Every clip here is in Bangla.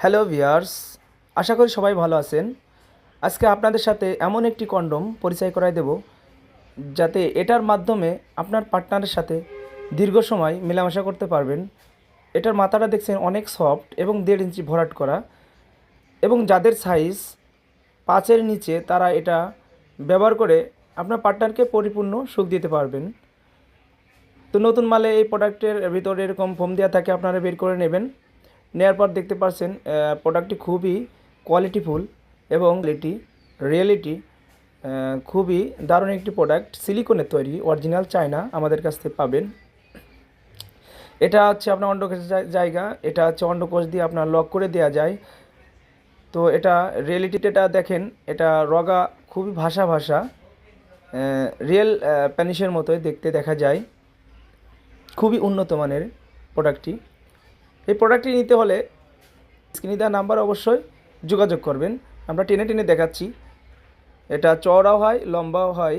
হ্যালো ভিয়ার্স আশা করি সবাই ভালো আছেন। আজকে আপনাদের সাথে এমন একটি কন্ডম পরিচয় করাই দেব, যাতে এটার মাধ্যমে আপনার পার্টনারের সাথে দীর্ঘ সময় মেলামেশা করতে পারবেন। এটার মাথাটা দেখছেন অনেক সফট এবং দেড় ইঞ্চি ভরাট করা এবং যাদের সাইজ পাঁচের নিচে তারা এটা ব্যবহার করে আপনার পার্টনারকে পরিপূর্ণ সুখ দিতে পারবেন। তো নতুন মালে এই প্রোডাক্টের ভিতরে এরকম ফোম দেওয়া থাকে, আপনারা বের করে নেবেন। নেওয়ার পর দেখতে পাচ্ছেন প্রোডাক্টটি খুবই কোয়ালিটিফুল এবং এটি রিয়েলিটি খুবই দারুণ একটি প্রোডাক্ট সিলিকনের তৈরি অরিজিনাল চায়না আমাদের কাছ থেকে পাবেন। এটা হচ্ছে আপনার অন্ডকোষের জায়- জায়গা, এটা হচ্ছে অন্ডকোষ দিয়ে আপনার লক করে দেওয়া যায়। তো এটা রিয়েলিটিটা দেখেন, এটা রগা খুবই ভাষা ভাষা রিয়েল প্যানিসের মতোই দেখতে দেখা যায়। খুবই উন্নত মানের প্রোডাক্টটি এই প্রোডাক্টটি নিতে হলে স্ক্রিনে দেওয়া নাম্বার অবশ্যই যোগাযোগ করবেন। আমরা টেনে টেনে দেখাচ্ছি। এটা চওড়াও হয়, লম্বাও হয়।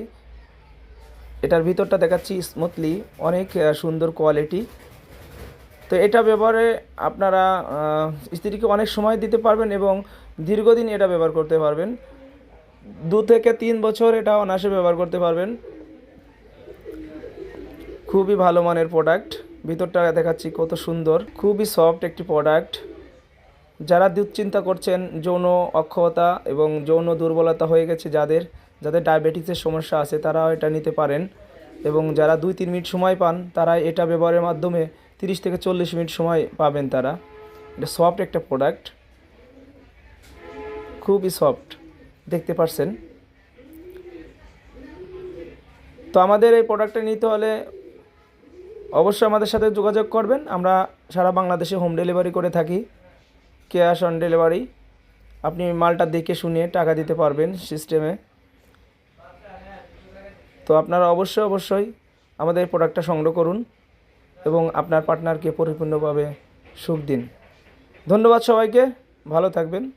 এটার ভিতরটা দেখাচ্ছি স্মুথলি অনেক সুন্দর কোয়ালিটি তো এটা ব্যবহারে আপনারা স্ত্রীকে অনেক সময় দিতে পারবেন এবং দীর্ঘদিন এটা ব্যবহার করতে পারবেন। দু থেকে তিন বছর এটা অনায়াসে ব্যবহার করতে পারবেন। খুবই ভালো মানের প্রোডাক্ট ভিতরটা দেখাচ্ছি কত সুন্দর। খুবই সফট একটি প্রোডাক্ট যারা দুশ্চিন্তা করছেন, যৌন অক্ষমতা এবং যৌন দুর্বলতা হয়ে গেছে যাদের যাদের ডায়াবেটিসের সমস্যা আছে, তারাও এটা নিতে পারেন। এবং যারা দুই তিন মিনিট সময় পান, তারা এটা ব্যবহারের মাধ্যমে তিরিশ থেকে চল্লিশ মিনিট সময় পাবেন তারা। এটা সফট একটা প্রোডাক্ট খুবই সফট দেখতে পারছেন? তো আমাদের এই প্রোডাক্টটা নিতে হলে অবশ্যই আমাদের সাথে যোগাযোগ করবেন। আমরা সারা বাংলাদেশে হোম ডেলিভারি করে থাকি। Cash on delivery. আপনি মালটা দেখে শুনে টাকা দিতে পারবেন সিস্টেমে। তো আপনারা অবশ্যই অবশ্যই আমাদের প্রোডাক্টটা সংগ্রহ করুন এবং আপনার পার্টনারকে পরিপূর্ণভাবে সুখ দিন। ধন্যবাদ সবাইকে। ভালো থাকবেন।